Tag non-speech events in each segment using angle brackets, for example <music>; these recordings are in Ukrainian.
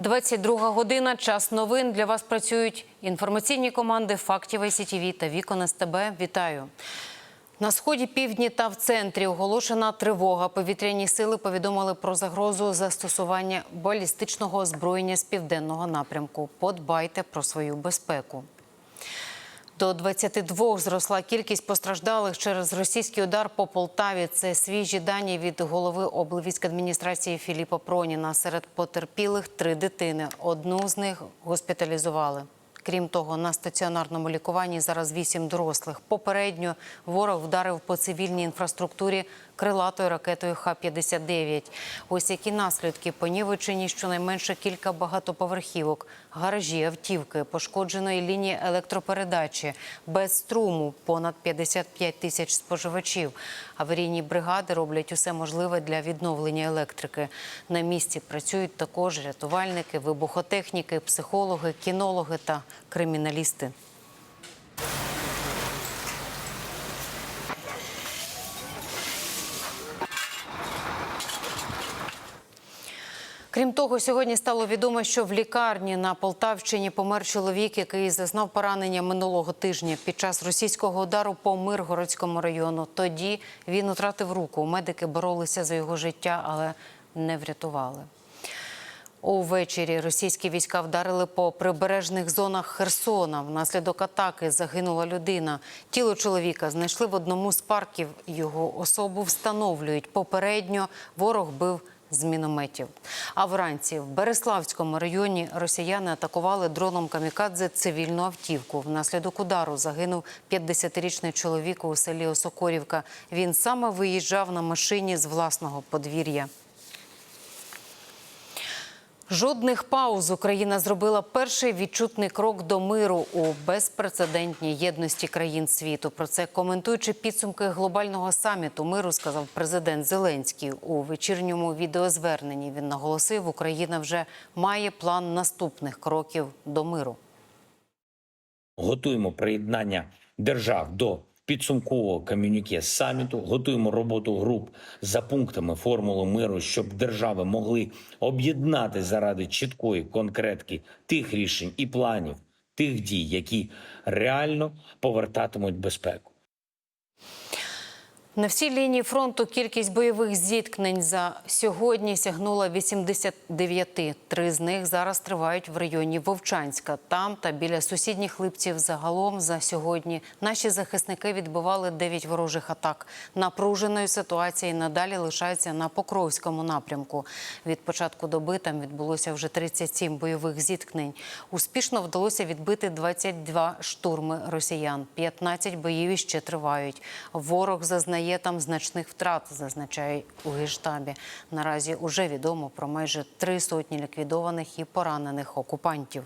22 година. Час новин. Для вас працюють інформаційні команди Фактів СІТІВІ та Вікон СТБ. Вітаю. На сході півдні та в центрі оголошена тривога. Повітряні сили повідомили про загрозу застосування балістичного озброєння з південного напрямку. Подбайте про свою безпеку. До 22 зросла кількість постраждалих через російський удар по Полтаві. Це свіжі дані від голови облвійськадміністрації Філіпа Проніна. Серед потерпілих три дитини. Одну з них госпіталізували. Крім того, на стаціонарному лікуванні зараз вісім дорослих. Попередньо ворог вдарив по цивільній інфраструктурі крилатою ракетою Х-59. Ось які наслідки понівечені щонайменше кілька багатоповерхівок, гаражі, автівки, пошкодженої лінії електропередачі, без струму понад 55 тисяч споживачів. Аварійні бригади роблять усе можливе для відновлення електрики. На місці працюють також рятувальники, вибухотехніки, психологи, кінологи та криміналісти. Крім того, сьогодні стало відомо, що в лікарні на Полтавщині помер чоловік, який зазнав поранення минулого тижня під час російського удару по Миргородському району. Тоді він втратив руку. Медики боролися за його життя, але не врятували. Увечері російські війська вдарили по прибережних зонах Херсона. Внаслідок атаки загинула людина. Тіло чоловіка знайшли в одному з парків. Його особу встановлюють. Попередньо ворог бив з мінометів. А вранці в Береславському районі росіяни атакували дроном камікадзе цивільну автівку. Внаслідок удару загинув 50-річний чоловік у селі Осокорівка. Він саме виїжджав на машині з власного подвір'я. Жодних пауз Україна зробила перший відчутний крок до миру у безпрецедентній єдності країн світу. Про це коментуючи підсумки глобального саміту миру, сказав президент Зеленський у вечірньому відеозверненні. Він наголосив, Україна вже має план наступних кроків до миру. готуємо приєднання держав до підсумкового комюніке саміту, готуємо роботу груп за пунктами формули миру, щоб держави могли об'єднати заради чіткої конкретки тих рішень і планів, тих дій, які реально повертатимуть безпеку. На всій лінії фронту кількість бойових зіткнень за сьогодні сягнула 89. Три з них зараз тривають в районі Вовчанська. Там та біля сусідніх липців загалом за сьогодні наші захисники відбивали 9 ворожих атак. Напруженою ситуація і надалі лишається на Покровському напрямку. Від початку доби там відбулося вже 37 бойових зіткнень. Успішно вдалося відбити 22 штурми росіян. 15 боїв іще тривають. Ворог зазнає там значних втрат, зазначає у генштабі. Наразі уже відомо про майже три сотні ліквідованих і поранених окупантів.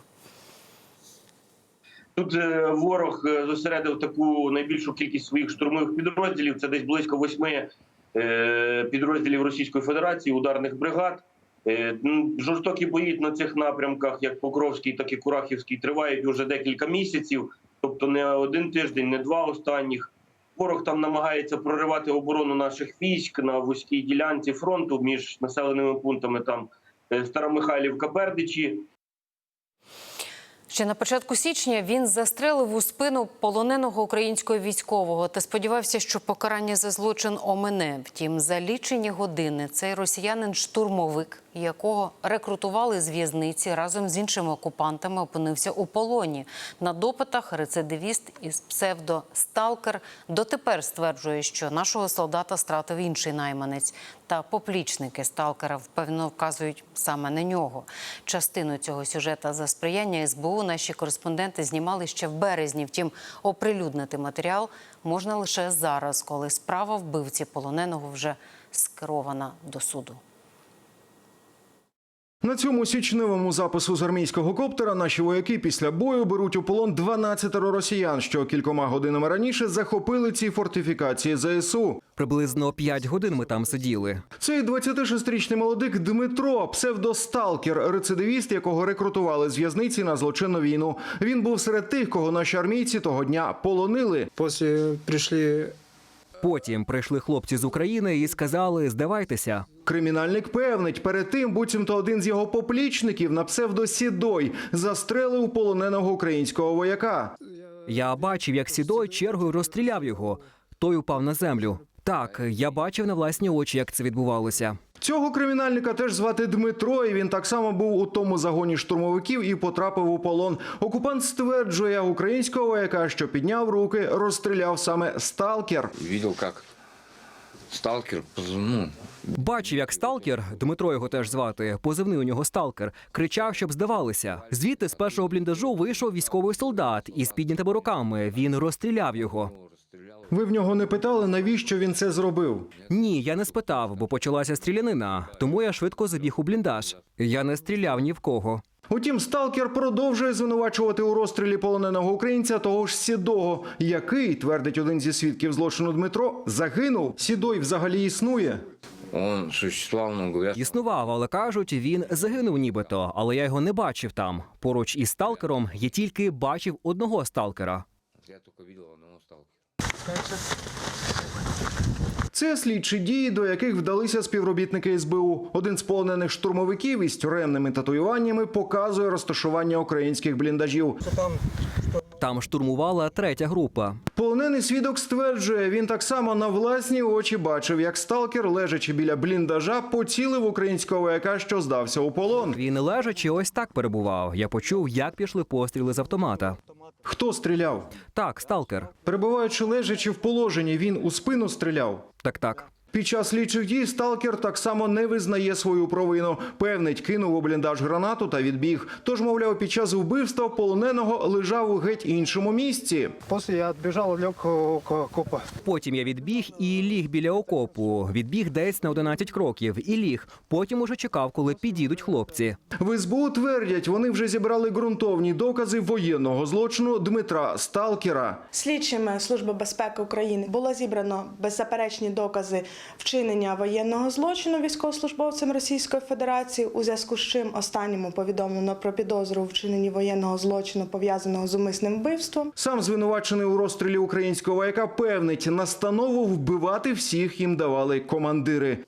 Тут е, ворог е, зосередив таку найбільшу кількість своїх штурмових підрозділів. Це десь близько восьми е, підрозділів Російської Федерації, ударних бригад. Жорстокі бої на цих напрямках, як Покровський, так і Курахівський, тривають вже декілька місяців, тобто не один тиждень, не два останніх. Ворог там намагається проривати оборону наших військ на вузькій ділянці фронту між населеними пунктами там е, Старомихайлівка, Бердичі. Ще на початку січня він застрелив у спину полоненого українського військового та сподівався, що покарання за злочин омине. Втім, за лічені години цей росіянин-штурмовик, якого рекрутували з в'язниці разом з іншими окупантами, опинився у полоні. На допитах рецидивіст із псевдо Сталкер дотепер стверджує, що нашого солдата стратив інший найманець. Та поплічники сталкера впевнено вказують саме на нього. Частину цього сюжета за сприяння СБУ наші кореспонденти знімали ще в березні. Втім, оприлюднити матеріал можна лише зараз, коли справа вбивці полоненого вже скерована до суду. На цьому січневому запису з армійського коптера наші вояки після бою беруть у полон 12 росіян, що кількома годинами раніше захопили ці фортифікації ЗСУ. Приблизно 5 годин ми там сиділи. Цей 26-річний молодик Дмитро, псевдосталкер, рецидивіст, якого рекрутували з в'язниці на злочинну війну. Він був серед тих, кого наші армійці того дня полонили. После пришли Потім прийшли хлопці з України і сказали: здавайтеся. Кримінальник певнить, перед тим буцімто один з його поплічників на псевдо Сідой застрелив полоненого українського вояка. Я бачив, як сідой чергою розстріляв його. Той упав на землю. Так, я бачив на власні очі, як це відбувалося. Цього кримінальника теж звати Дмитро, і він так само був у тому загоні штурмовиків і потрапив у полон. Окупант стверджує, українського вояка, що підняв руки, розстріляв саме сталкер. Видел, как сталкер, ну, Бачив, як сталкер, Дмитро його теж звати, позивний у нього сталкер, кричав, щоб здавалися. Звідти з першого бліндажу вийшов військовий солдат із піднятими руками. Він розстріляв його. Ви в нього не питали, навіщо він це зробив? Ні, я не спитав, бо почалася стрілянина. Тому я швидко забіг у бліндаж. Я не стріляв ні в кого. Утім, сталкер продовжує звинувачувати у розстрілі полоненого українця того ж Сідого, який, твердить один зі свідків злочину Дмитро, загинув. Сідой взагалі існує. он существовал, но говорят, Існував, але кажуть, він загинув нібито, але я його не бачив там. Поруч із сталкером я тільки бачив одного сталкера. я только видел одного сталкера. Це слідчі дії, до яких вдалися співробітники СБУ. Один з полонених штурмовиків із тюремними татуюваннями показує розташування українських бліндажів. Там штурмувала третя група. Полонений свідок стверджує, він так само на власні очі бачив, як сталкер, лежачи біля бліндажа, поцілив українського вояка, що здався у полон. Він лежачи ось так перебував. Я почув, як пішли постріли з автомата. Хто стріляв? Так, сталкер. Перебуваючи лежачи в положенні, він у спину стріляв. Так, так. Під час слідчих дій сталкер так само не визнає свою провину. Певнить, кинув у бліндаж гранату та відбіг. Тож, мовляв, під час вбивства полоненого лежав у геть іншому місці. После я отбежал, лег около копа. Потім я відбіг і ліг біля окопу. Відбіг десь на 11 кроків і ліг. Потім уже чекав, коли підійдуть хлопці. В СБУ твердять, вони вже зібрали ґрунтовні докази воєнного злочину Дмитра Сталкера. Слідчими Служби безпеки України було зібрано беззаперечні докази вчинення воєнного злочину військовослужбовцем Російської Федерації, у зв'язку з чим останньому повідомлено про підозру у вчиненні воєнного злочину пов'язаного з умисним вбивством. Сам звинувачений у розстрілі українського вояка певнить, настанову вбивати всіх їм давали командири.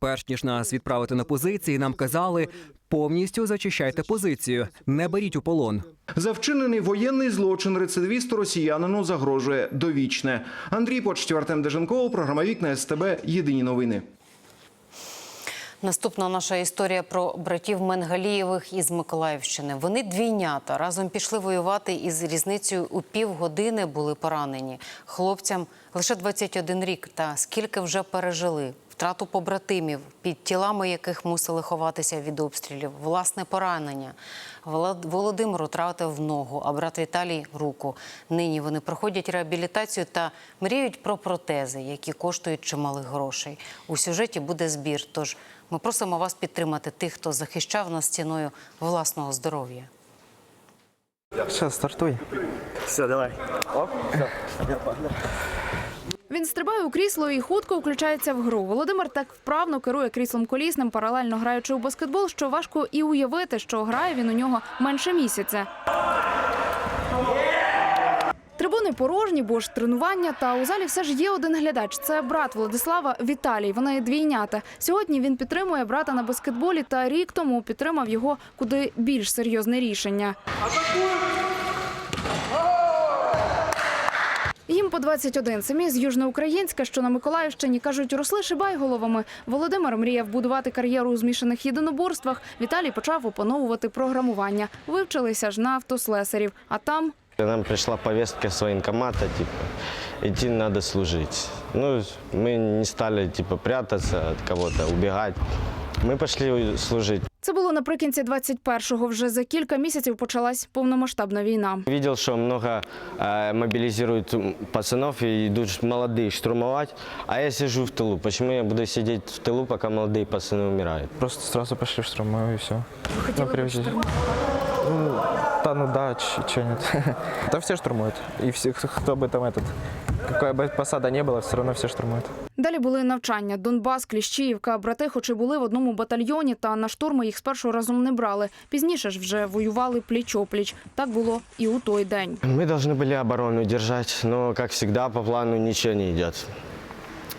Перш ніж нас відправити на позиції, нам казали повністю зачищайте позицію, не беріть у полон. За вчинений воєнний злочин рецидивісту росіянину загрожує довічне. Андрій Почтів, Артем Деженков, програма Вікна СТБ. Єдині новини. Наступна наша історія про братів Менгалієвих із Миколаївщини. Вони двійнята разом пішли воювати і з різницею у півгодини були поранені. Хлопцям лише 21 рік. Та скільки вже пережили втрату побратимів, під тілами яких мусили ховатися від обстрілів, власне поранення. Волод- Володимир втратив ногу, а брат Віталій руку. Нині вони проходять реабілітацію та мріють про протези, які коштують чималих грошей. У сюжеті буде збір. Тож ми просимо вас підтримати тих, хто захищав нас ціною власного здоров'я. Сейчас, стартуй. Він стрибає у крісло і хутко включається в гру. Володимир так вправно керує кріслом колісним, паралельно граючи у баскетбол, що важко і уявити, що грає він у нього менше місяця. Трибуни порожні, бо ж тренування. Та у залі все ж є один глядач. Це брат Владислава Віталій. Вони двійнята. Сьогодні він підтримує брата на баскетболі та рік тому підтримав його куди більш серйозне рішення. Їм по 21. Самі з Южноукраїнська, що на Миколаївщині, кажуть, росли шибайголовами. Володимир мріяв будувати кар'єру у змішаних єдиноборствах. Віталій почав опановувати програмування. Вивчилися ж на автослесарів. А там Нам пришла повестка с военкомата, типа, идти надо служить. Ну, мы не стали, типа, прятаться от кого-то, убегать. Мы пошли служить. це було наприкінці 21-го. Вже за кілька місяців почалась повномасштабна війна. Видел, что много э, мобилизируют м, пацанов и идут молодые штурмовать, а я сижу в тылу. Почему я буду сидеть в тылу, пока молодые пацаны умирают? Просто сразу пошли в штурмовую и все. Хотели ну, Да, ну да, че нет. <laughs> Да все штурмуют. И все, кто кто бы там этот, какая бы посада не было, все равно все штурмуют. Далі були навчання. Донбас, Кліщіївка. Брати, хоч і були в одному батальйоні, та на штурми їх спершу разом не брали. Пізніше ж вже воювали пліч-опліч. Так було і у той день. Мы должны были оборону держать, но, как всегда, по плану ничего не идет.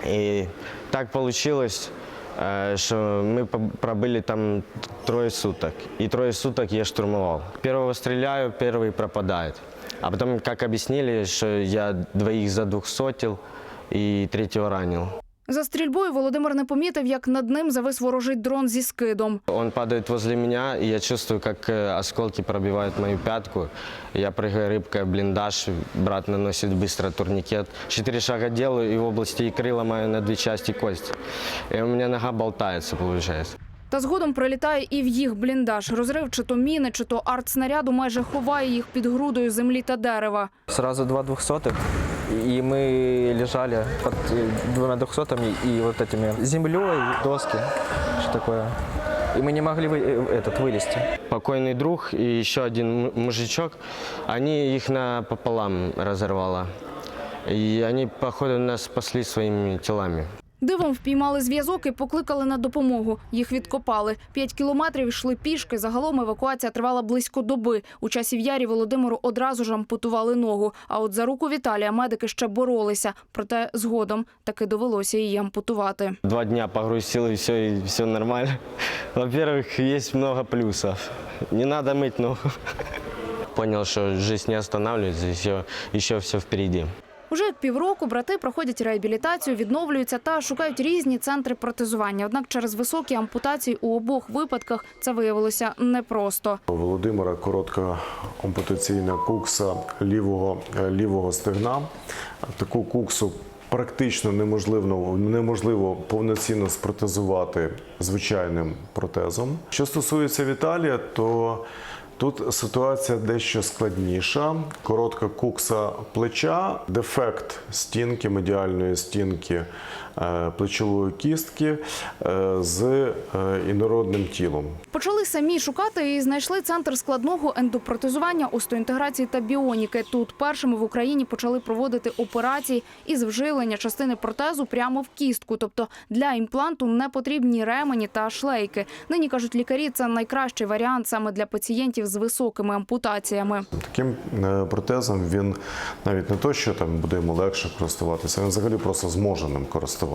И так получилось, э, что мы по- пробыли там трое суток. И трое суток я штурмовал. Первого стреляю, первый пропадает. А потом, как объяснили, что я двоих задвухсотил и третьего ранил. За стрільбою Володимир не помітив, як над ним завис ворожий дрон зі скидом. Он падает возле меня, и я чувствую, как э, осколки пробивают мою пятку. Я прыгаю рыбкой в блиндаж, брат наносит быстро турникет. Четыре шага делаю, и в области икры ломаю на две части кость. И у меня нога болтается, получается. Та згодом прилітає і в їх бліндаж. Розрив чи то міни, чи то артснаряду майже ховає їх під грудою землі та дерева. Сразу два двухсотых, и мы лежали под э, двумя двухсотами и вот этими землей, доски, что такое. И мы не могли вы- э, этот вылезти. Покойный друг и еще один м- мужичок, они их напополам разорвало. И они, походу, нас спасли своими телами. Дивом впіймали зв'язок і покликали на допомогу. Їх відкопали. П'ять кілометрів йшли пішки. Загалом евакуація тривала близько доби. У часі в ярі Володимиру одразу ж ампутували ногу. А от за руку Віталія медики ще боролися. Проте згодом таки довелося її ампутувати. Два дня погрузил, и все, и все нормально. Во-первых, есть много плюсов. Не надо мыть ногу. Понял, что жизнь не останавливается, еще, еще все впереди. Уже півроку брати проходять реабілітацію, відновлюються та шукають різні центри протезування. Однак через високі ампутації у обох випадках це виявилося непросто. У Володимира коротка ампутаційна кукса лівого, е, лівого стегна. Таку куксу практично неможливо, неможливо повноцінно спротезувати звичайним протезом. Що стосується Віталія, то тут ситуація дещо складніша. Коротка кукса плеча, дефект стінки, медіальної стінки плечової кістки е, з е, інородним тілом. Почали самі шукати і знайшли центр складного ендопротезування, остеоінтеграції та біоніки. Тут першими в Україні почали проводити операції із вживлення частини протезу прямо в кістку. Тобто для імпланту не потрібні ремені та шлейки. Нині кажуть лікарі, це найкращий варіант саме для пацієнтів з високими ампутаціями. Таким е, протезом він навіть не то, що там буде йому легше користуватися, він взагалі просто зможе ним користуватися.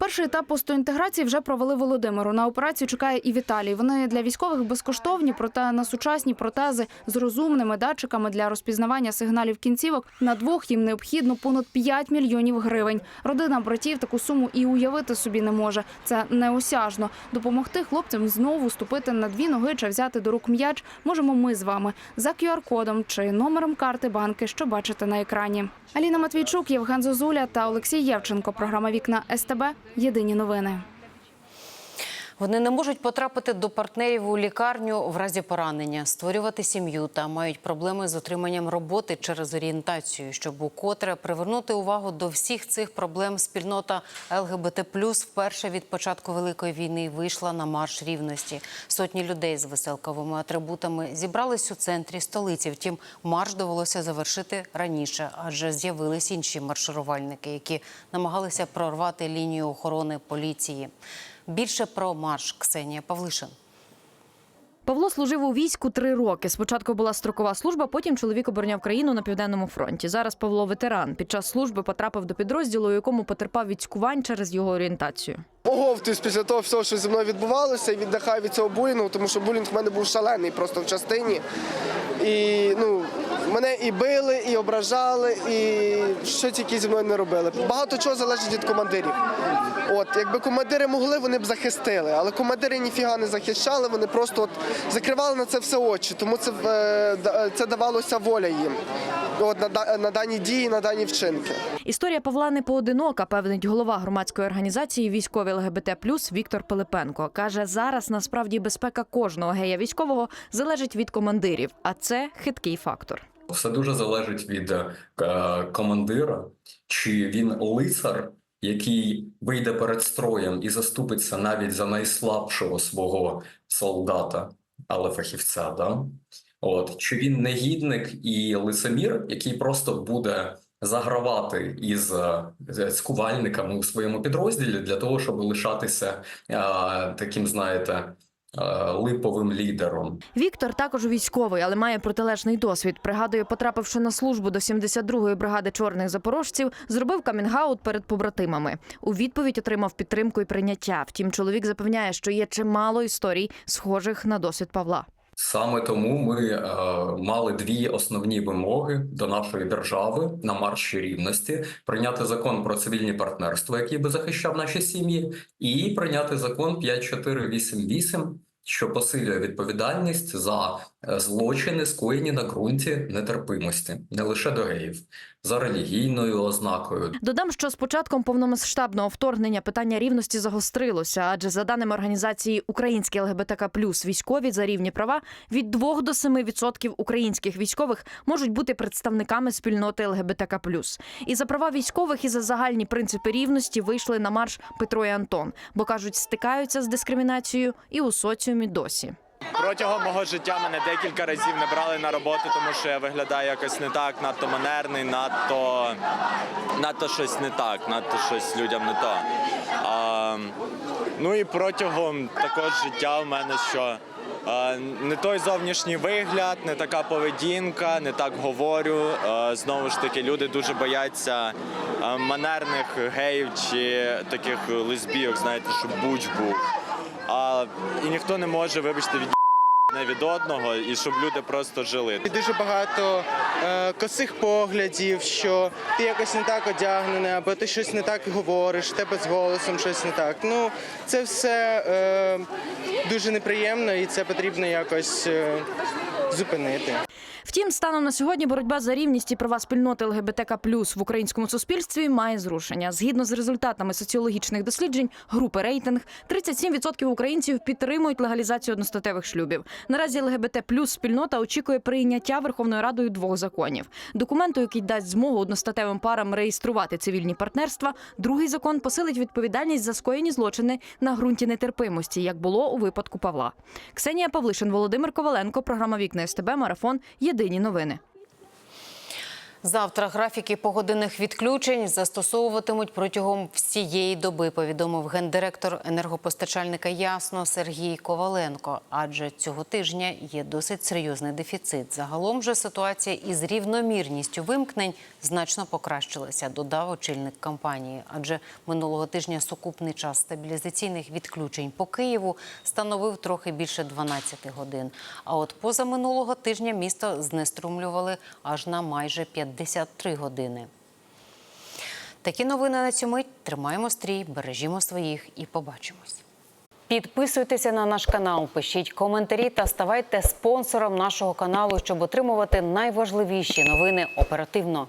Перший етап остеоінтеграції вже провели Володимиру. На операцію чекає і Віталій. Вони для військових безкоштовні, проте на сучасні протези з розумними датчиками для розпізнавання сигналів кінцівок на двох їм необхідно понад 5 мільйонів гривень. Родина братів таку суму і уявити собі не може. Це неосяжно. Допомогти хлопцям знову ступити на дві ноги чи взяти до рук м'яч можемо ми з вами за QR-кодом чи номером карти банки, що бачите на екрані. Аліна Матвійчук, Євген Зозуля та Олексій Євченко. Програма Вікна СТБ. Єдині новини. Вони не можуть потрапити до партнерів у лікарню в разі поранення, створювати сім'ю та мають проблеми з отриманням роботи через орієнтацію. Щоб укотре привернути увагу до всіх цих проблем, спільнота ЛГБТ вперше від початку великої війни вийшла на марш рівності. Сотні людей з веселковими атрибутами зібрались у центрі столиці. Втім, марш довелося завершити раніше, адже з'явились інші марширувальники, які намагалися прорвати лінію охорони поліції. Більше про марш Ксенія Павлишин. Павло служив у війську три роки. Спочатку була строкова служба, потім чоловік обороняв країну на південному фронті. Зараз Павло ветеран. Під час служби потрапив до підрозділу, у якому потерпав від цькувань через його орієнтацію. Оговтуюсь після того всього, що зі мною відбувалося, і віддихаю від цього булінгу, тому що булінг в мене був шалений просто в частині. І ну, мене і били, і ображали, і що тільки зі мною не робили. Багато чого залежить від командирів. От, якби командири могли, вони б захистили, але командири ніфіга не захищали, вони просто от закривали на це все очі, тому це, е, це давалося воля їм. От, на, на дані дії, на дані вчинки. Історія Павла не поодинока, певнить голова громадської організації військові ЛГБТ Плюс Віктор Пилипенко. Каже, зараз насправді безпека кожного гея військового залежить від командирів, а це хиткий фактор. Все дуже залежить від е, командира, чи він лицар, який вийде перед строєм і заступиться навіть за найслабшого свого солдата, але фахівця, да? От чи він негідник і лицемір, який просто буде загравати із е, цькувальниками у своєму підрозділі для того, щоб лишатися е, таким, знаєте, е, липовим лідером. Віктор також військовий, але має протилежний досвід. Пригадує, потрапивши на службу до 72-ї бригади чорних запорожців, зробив камінгаут перед побратимами. У відповідь отримав підтримку і прийняття. Втім, чоловік запевняє, що є чимало історій, схожих на досвід Павла. Саме тому ми е, мали дві основні вимоги до нашої держави на марші рівності: прийняти закон про цивільні партнерства, який би захищав наші сім'ї, і прийняти закон 5488, що посилює відповідальність за злочини, скоєні на ґрунті нетерпимості, не лише до геїв, за релігійною ознакою, Додам, що з початком повномасштабного вторгнення питання рівності загострилося, адже за даними організації Українські ЛГБТК військові за рівні права від 2 до 7% українських військових можуть бути представниками спільноти ЛГБТК плюс. І за права військових і за загальні принципи рівності вийшли на марш Петро і Антон, бо кажуть, стикаються з дискримінацією і у соціумі досі. Протягом мого життя мене декілька разів не брали на роботу, тому що я виглядаю якось не так, надто манерний, надто, надто щось не так, надто щось людям не то. А, ну і протягом також життя в мене що. е, Не той зовнішній вигляд, не така поведінка, не так говорю. Е, Знову ж таки, люди дуже бояться манерних геїв чи таких лесбійок, знаєте, щоб буч був. А, і ніхто не може, вибачте, від не від одного, і щоб люди просто жили. Дуже багато е, косих поглядів, що ти якось не так одягнений, або ти щось не так говориш, тебе з голосом щось не так. Ну, це все е, дуже неприємно і це потрібно якось е, зупинити. Втім, станом на сьогодні боротьба за рівність і права спільноти ЛГБТК плюс в українському суспільстві має зрушення. Згідно з результатами соціологічних досліджень групи рейтинг, 37% українців підтримують легалізацію одностатевих шлюбів. Наразі ЛГБТ плюс спільнота очікує прийняття Верховною Радою двох законів. Документу, який дасть змогу одностатевим парам реєструвати цивільні партнерства. Другий закон посилить відповідальність за скоєні злочини на ґрунті нетерпимості, як було у випадку Павла. Ксенія Павлишин, Володимир Коваленко, програма Вікна СТБ, марафон. Єдині новини. Завтра графіки погодинних відключень застосовуватимуть протягом всієї доби, повідомив гендиректор енергопостачальника Ясно Сергій Коваленко. Адже цього тижня є досить серйозний дефіцит. Загалом же ситуація із рівномірністю вимкнень значно покращилася, додав очільник компанії. Адже минулого тижня сукупний час стабілізаційних відключень по Києву становив трохи більше 12 годин. А от позаминулого тижня місто знеструмлювали аж на майже 53 години. Такі новини на цю мить. Тримаємо стрій, бережімо своїх і побачимось. Підписуйтеся на наш канал, пишіть коментарі та ставайте спонсором нашого каналу, щоб отримувати найважливіші новини оперативно